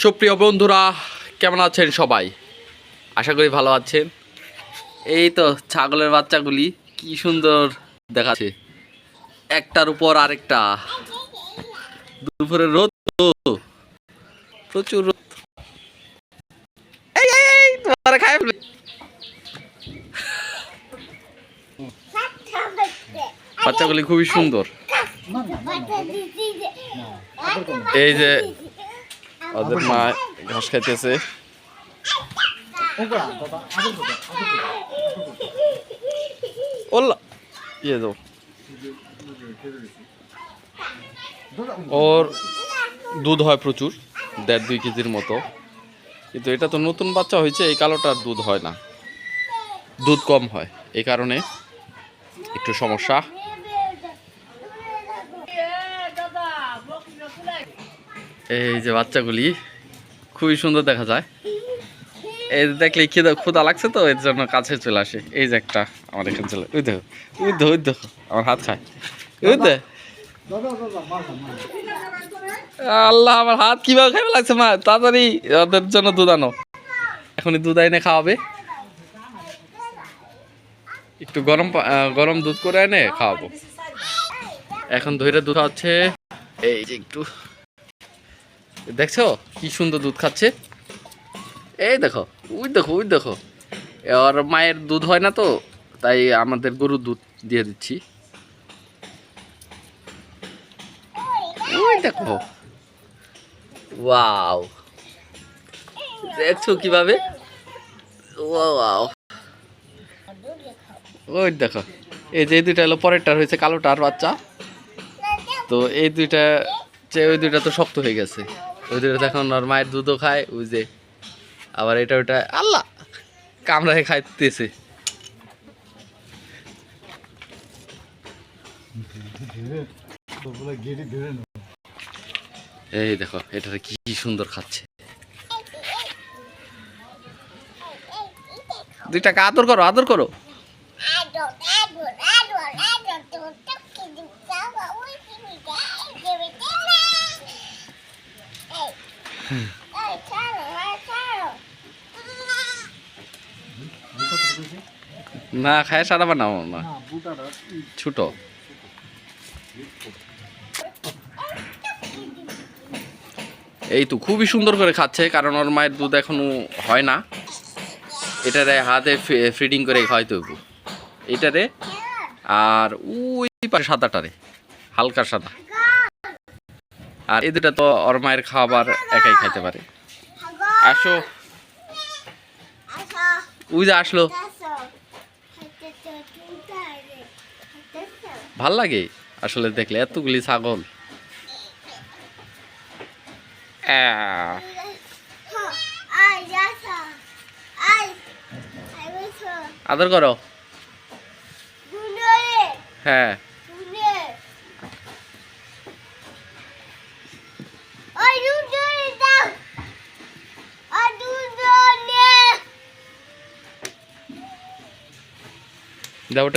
সুপ্রিয় বন্ধুরা কেমন আছেন সবাই আশা করি ভালো আছেন এই তো ছাগলের বাচ্চাগুলি কি সুন্দর দেখাচ্ছে একটার উপর আরেকটা দুপুরে রোদ প্রচুর রোদ খাই বাচ্চাগুলি খুবই সুন্দর এই যে ওদের মা ঘাস খাইতেছে। ইয়ে ওর দুধ হয় প্রচুর, দেড় দুই কেজির মতো। কিন্তু এটা তো নতুন বাচ্চা হয়েছে, এই কালোটার দুধ হয় না। দুধ কম হয়, এই কারণে একটু সমস্যা। এই যে বাচ্চাগুলি, খুবই সুন্দর দেখা যায়। এই দেখলে খিদা ক্ষুদা লাগছে তো, এর জন্য কাছে চলে আসে। এই যে একটা আমার এখানে চলে ওই দেখো ওই দেখো ওই দেখো, আমার হাত খায়। ওই দে। আল্লাহ, আমার হাত কীভাবে খাইবে লাগছে মা? তাড়াতাড়ি ওদের জন্য দুধ আনো। এখনই দুধ এনে খাওয়াবে। একটু গরম গরম দুধ করে এনে খাওয়াবো। এখন ধৈর্য দুধ খাওয়াচ্ছে এই যে একটু দেখছ? কি সুন্দর দুধ খাচ্ছে। এই দেখো, ওই দেখো ওই দেখো। আর মায়ের দুধ হয় না তো, তাই আমাদের গরুর দুধ দিয়ে দিচ্ছি। ওই দেখো। দেখছ কীভাবে? ওই দেখো, এই যে দুইটা হলো পরেরটার হয়েছে কালোটার বাচ্চা। তো এই দুইটা, যে ওই দুইটা তো শক্ত হয়ে গেছে। তো এখন ওর মায়ের দুধও খায়, ওই যে আবার এটা ওটা, আল্লাহ, কামড়ায় খাইতেছে। এই দেখো এটা কি সুন্দর খাচ্ছে। দুইটাকে আদর করো আদর করো। না, খায় সারা বানাও না ছোট। এই তো খুবই সুন্দর করে খাচ্ছে, কারণ ওর মায়ের দুধ এখনও হয় না। এটারে হাতে ফিডিং করে খাওয়াইতে হইব। এটারে আর ওই পাশে সাদাটারে, হালকা সাদা। আর এই দুটা তো ওর মায়ের খাবার একাই খাইতে পারে। আসো। ওই যে আসলো। ভালো লাগে আসলে দেখলে এতগুলি ছাগল। আদর করো। হ্যাঁ। দাও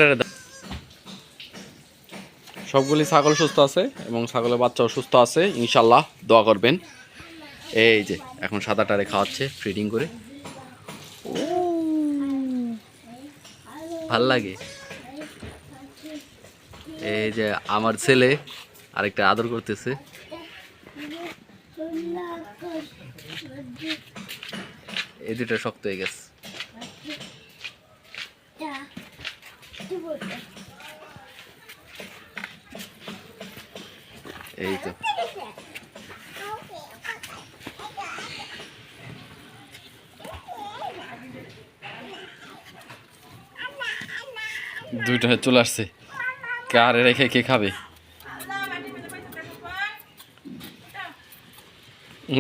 সবগুলি ছাগল সুস্থ আছে এবং ছাগলের বাচ্চাও সুস্থ আছে, ইনশাল্লাহ দোয়া করবেন। এই যে, এখন সাদাটারে খাওয়াচ্ছে ফিডিং করে। ভালো লাগে। এই যে, আমার ছেলে আরেকটা আদর করতেছে। এই দুটা শক্ত হয়ে গেছে। এই তো। দুইটা চলে আসছে। কারে রেখে কে খাবে?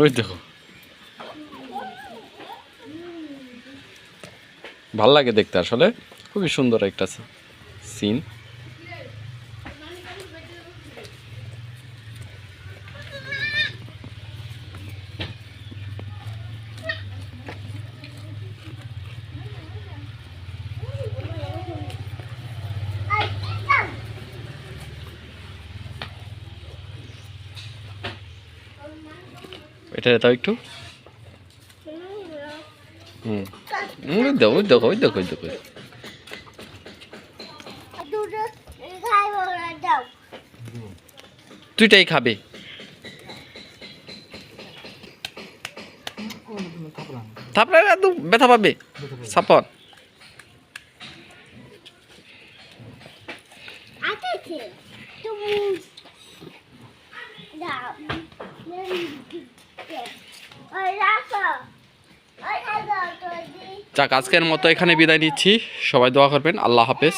ওই দেখো। ভালো লাগে দেখতে আসলে। খুবই সুন্দর একটা সিন এটা দাও একটু? হুম। দেখো দেখো দেখো দেখো। তুইটাই খাবে। তারপরে এত ব্যথা পাবে? সাপন তো দি যাক আজকের মতো এখানে বিদায় নিচ্ছি। সবাই দোয়া করবেন। আল্লাহ হাফেজ।